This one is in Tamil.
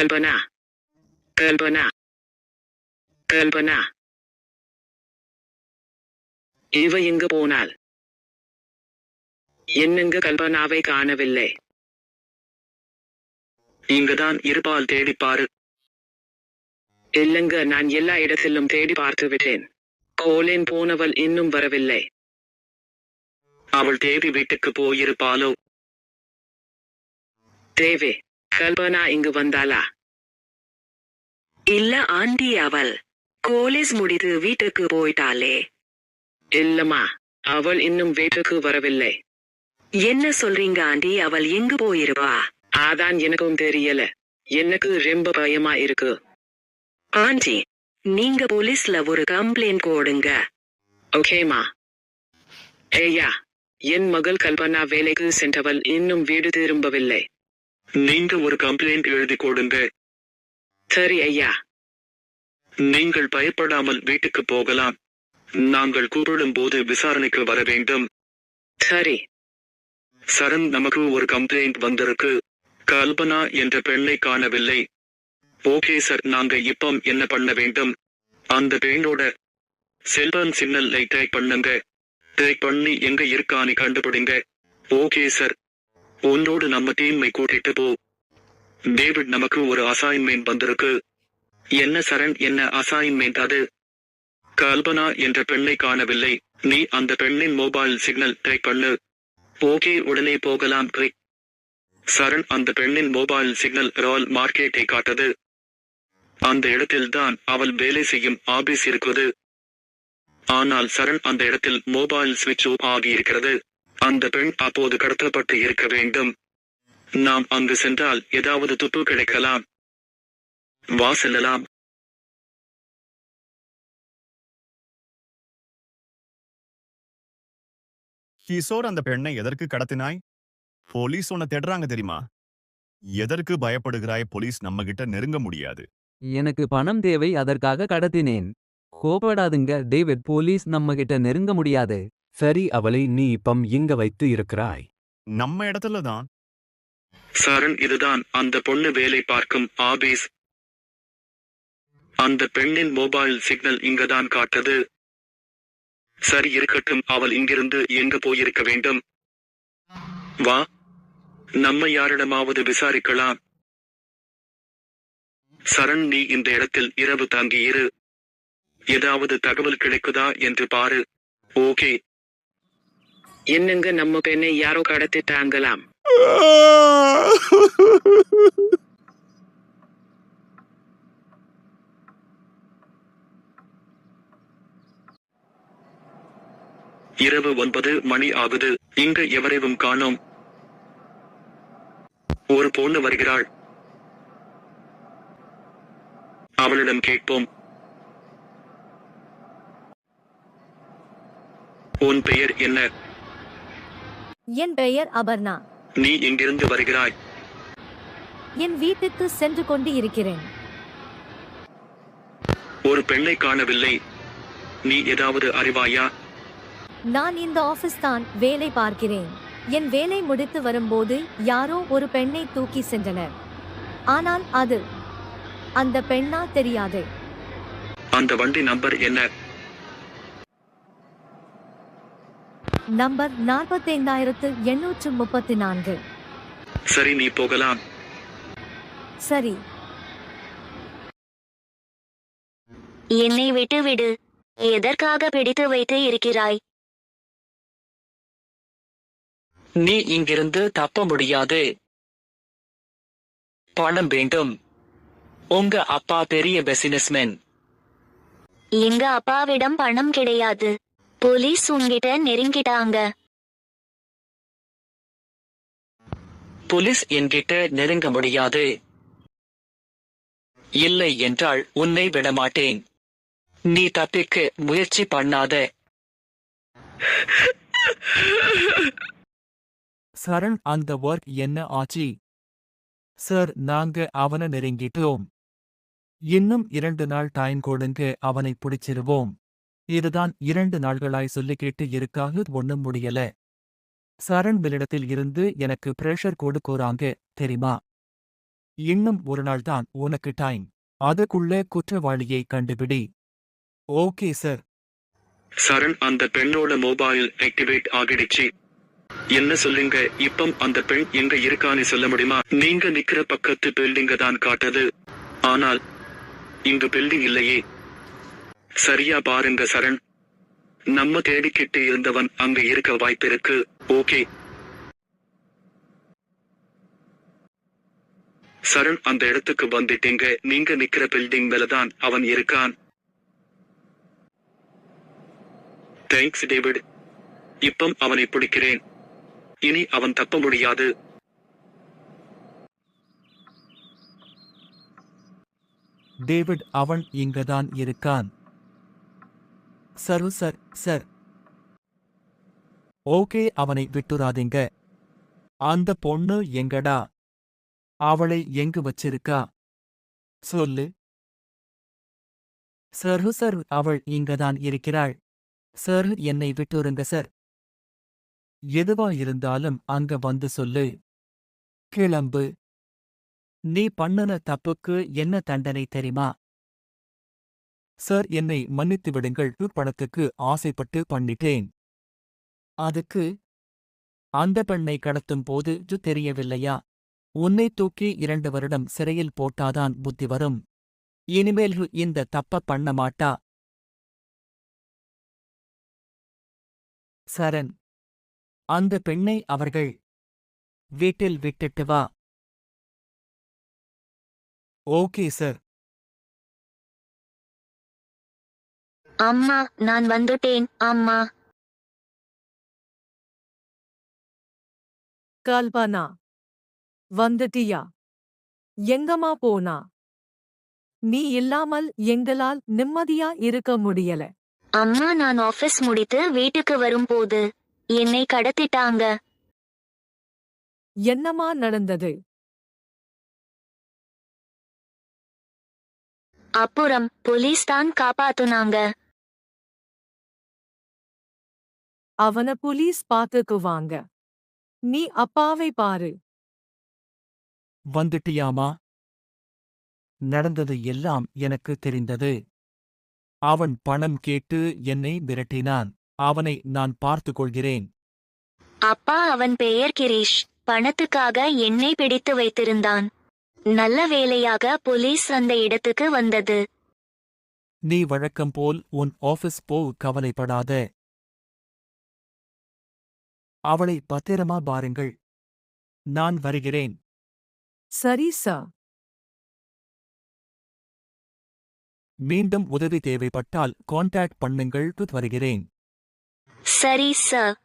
கல்பனா கல்பனா கல்பனா இவ எங்கு போனால். என்னங்க கல்பனாவை காணவில்லை. இங்குதான் இருப்பால் தேடிப் பாரு. இல்லங்க நான் எல்லா இடத்திலும் தேடி பார்த்து விட்டேன். கோலேன் போனவள் இன்னும் வரவில்லை. அவள் தேவி வீட்டுக்கு போயிருப்பாளோ? தேவே கல்பனா இங்கு வந்தாளா? இல்ல ஆண்டி அவள். கோலேஜ் முடிது வீட்டுக்கு போயிட்டாளே. இல்லம்மா அவள் இன்னும் வீட்டுக்கு வரவில்லை. என்ன சொல்றீங்க ஆண்டி அவள் எங்கு போயிருவா? அதான் எனக்கும் தெரியல. எனக்கு ரொம்ப பயமா இருக்கு. ஆண்டி நீங்க போலீஸ்ல ஒரு கம்ப்ளைண்ட் போடுங்க. ஓகேமா ஏயா என் மகள் கல்பனா வேலைக்கு சென்றவள் இன்னும் வீடு திரும்பவில்லை. நீங்க ஒரு கம்ப்ளைண்ட் எழுதி கொடுங்க. சரி ஐயா. நீங்கள் பயப்படாமல் வீட்டுக்கு போகலாம். நாங்கள் கூப்பிடும் போது விசாரணைக்கு வர வேண்டும். சரி. சரண் நமக்கு ஒரு கம்ப்ளைண்ட் வந்திருக்கு. கல்பனா என்ற பெண்ணை காணவில்லை. Okay sir. நாங்க இப்போ என்ன பண்ண வேண்டும்? அந்த பெண்ணோட செல்போன் சிக்னலை டைப் பண்ணுங்க. டைப் பண்ணி எங்க இருக்கான்னு கண்டுபிடிங்க. Okay sir. உன்னோடு நம்ம டீமை கூட்டிட்டு போ. டேவிட் நமக்கு ஒரு அசாயின்மெண்ட் வந்திருக்கு. என்ன சரண் என்ன அசாயின்மெண்ட் அது? கல்பனா என்ற பெண்ணை காணவில்லை. நீ அந்த பெண்ணின் மொபைல் சிக்னல் ட்ரை பண்ணு. ஓகே உடனே போகலாம் கிரிக் சரண் அந்த பெண்ணின் மொபைல் சிக்னல் ரால் மார்க்கெட்டை காட்டது. அந்த இடத்தில்தான் அவள் வேலை செய்யும் ஆபீஸ் இருக்குது ஆனால் சரண் அந்த இடத்தில் மொபைல் சுவிட்ச் ஆஃப் ஆகியிருக்கிறது. அந்த பெண் அப்போது கடத்தப்பட்டு இருக்க வேண்டும். நாம் அங்கு சென்றால் ஏதாவது துப்பு கிடைக்கலாம். வா செல்லலாம். கிஷோர் அந்த பெண்ணை எதற்கு கடத்தினாய்? போலீஸ் உன்னை தேடுறாங்க தெரியுமா? எதற்கு பயப்படுகிறாய்? போலீஸ் நம்ம கிட்ட நெருங்க முடியாது. எனக்கு பணம் தேவை அதற்காக கடத்தினேன். கோபப்படாதுங்க டேவிட். போலீஸ் நம்ம கிட்ட நெருங்க முடியாது. சரி அவளை நீ இப்பம் எங்க வைத்து இருக்கிறாய். நம்ம இடத்துல தான் சரண் இதுதான் அந்த பொண்ணு வேலை பார்க்கும் ஆபீஸ். அந்த பெண்ணின் மொபைல் சிக்னல் இங்கதான் காட்டுது. சரி இருக்கட்டும் அவள் இங்கிருந்து எங்க போயிருக்க வேண்டும்? வா நம்ம யாரிடமாவது விசாரிக்கலாம். சரண் நீ இந்த இடத்தில் இரவு தங்கியிரு. ஏதாவது தகவல் கிடைக்குதா என்று பாரு. ஓகே என்னங்க நம்ம பெண்ணை யாரோ கடத்திட்டாங்களாம்? இரவு ஒன்பது மணி ஆகுது. இங்கு எவரையும் காணோம். ஒரு பொண்ணு வருகிறாள். அவளிடம் கேட்போம். உன் பெயர் என்ன? என் பெயர் அபர்ணா. நீ எங்கிருந்து வருகிறாய். என் வீட்டுக்கு சென்று கொண்டு இருக்கிறேன். ஒரு பெண்ணை காணவில்லை. நீ ஏதாவது அறிவாயா? நான் இந்த ஆபீஸ் தான் வேலை பார்க்கிறேன். என் வேலை முடித்து வரும்போது யாரோ ஒரு பெண்ணை தூக்கி சென்றனர். ஆனால் அது அந்த பெண்ணா தெரியாது. அந்த வண்டி நம்பர் என்ன? நம்பர் நாற்பத்தைந்தாயிரத்து எண்ணூற்று முப்பத்தி நான்கு. சரி நீ போகலாம். சரி. என்னை விட்டுவிடு. எதற்காக பிடித்து வைத்து இருக்கிறாய்? நீ இங்கிருந்து தப்ப முடியாது. பணம் வேண்டும். உங்க அப்பா பெரிய பிசினஸ்மேன் எங்க அப்பாவிடம் பணம் கிடையாது. போலீஸ் உன்கிட்ட நெருங்கிட்டாங்க. போலீஸ் என்கிட்ட நெருங்க முடியாது. இல்லை என்றால் உன்னை விடமாட்டேன். நீ தப்பிக்க முயற்சி பண்ணாத. சரண் அந்த ஒர்க் என்ன ஆச்சு? சார் நாங்க அவனை நெருங்கிட்டோம். இன்னும் இரண்டு நாள் டைம் கொடுங்க அவனை பிடிச்சிருவோம். இதுதான் இரண்டு நாள்களாய் சொல்லிக்கிட்டு இருக்காக ஒண்ணும் முடியல. சரண் வெளிடத்தில் இருந்து எனக்கு பிரஷர் கொடுக்கோறாங்க தெரியுமா? இன்னும் ஒரு நாள் தான் உனக்கு டைம் அதுக்குள்ள குற்றவாளியை கண்டுபிடி. ஓகே சார் சரண் அந்த பெண்ணோட மொபைல் ஆக்டிவேட் ஆகிடுச்சு. என்ன சொல்லுங்க இப்பம் அந்த பெண் எங்க இருக்கான்னு சொல்ல முடியுமா? நீங்க நிக்கிற பக்கத்து பில்டிங்க தான் காட்டுது. ஆனால் இங்கு பில்டிங் இல்லையே. சரியா பாருங்க சரண். நம்ம தேடிக்கிட்டு இருந்தவன் அங்க இருக்க வாய்ப்பிருக்கு. ஓகே. சரண் அந்த இடத்துக்கு வந்துட்டீங்க. நீங்க நிக்கிற பில்டிங் மேலதான் அவன் இருக்கான். தேங்க்ஸ் டேவிட் இப்பம் அவனை பிடிக்கிறேன். இனி அவன் தப்ப முடியாது. டேவிட் அவன் இங்கதான் இருக்கான். சரு சார் சார். ஓகே அவனை விட்டுறாதீங்க. அந்த பொண்ணு எங்கடா? அவளை எங்கு வச்சிருக்கா? சொல்லு. சரு சார் அவள் இங்கதான் இருக்கிறாள். சார் என்னை விட்டுருங்க சார். எதுவா இருந்தாலும் அங்க வந்து சொல்லு. கிளம்பு. நீ பண்ணுன தப்புக்கு என்ன தண்டனை தெரியுமா? சார் என்னை மன்னித்து விடுங்கள். பணத்துக்கு ஆசைப்பட்டு பண்ணிட்டேன். அதுக்கு அந்த பெண்ணை கடத்தும் போது ஜு தெரியவில்லையா? உன்னை தூக்கி இரண்டு வருடம் சிறையில் போட்டாதான் புத்தி வரும். இனிமேல் இந்த தப்ப பண்ண மாட்டா. சரண் அந்த பெண்ணை அவர்கள் வீட்டில் விட்டுட்டு வா. Okay sir. அம்மா நான் வந்துட்டேன் அம்மா. கல்பனா. வந்துட்டியா? எங்கம்மா போனா? நீ இல்லாமல் எங்களால் நிம்மதியா இருக்க முடியல. அம்மா நான் ஆபீஸ் முடித்து வீட்டுக்கு வரும்போது என்னை கடத்திட்டாங்க. என்னம்மா நடந்தது? அப்புறம் போலீஸ் தான் காப்பாத்துனாங்க. அவன புலீஸ் பாத்துக்குவாங்க நீ அப்பாவை பாரு. வந்துட்டியாமா? நடந்தது எல்லாம் எனக்கு தெரிந்தது. அவன் பணம் கேட்டு என்னை விரட்டினான். அவனை நான் பார்த்துக் கொள்கிறேன் அப்பா அவன் பெயர் கிரீஷ். பணத்துக்காக என்னை பிடித்து வைத்திருந்தான். நல்ல வேளையாக போலீஸ் அந்த இடத்துக்கு வந்தது. நீ வழக்கம் போல் உன் ஆபீஸ் போ கவலைப்படாத. அவளை பத்திரமா பாருங்கள். நான் வருகிறேன். சரி சார் மீண்டும் உதவி தேவைப்பட்டால் கான்டாக்ட் பண்ணுங்கள் வருகிறேன். சரி சார்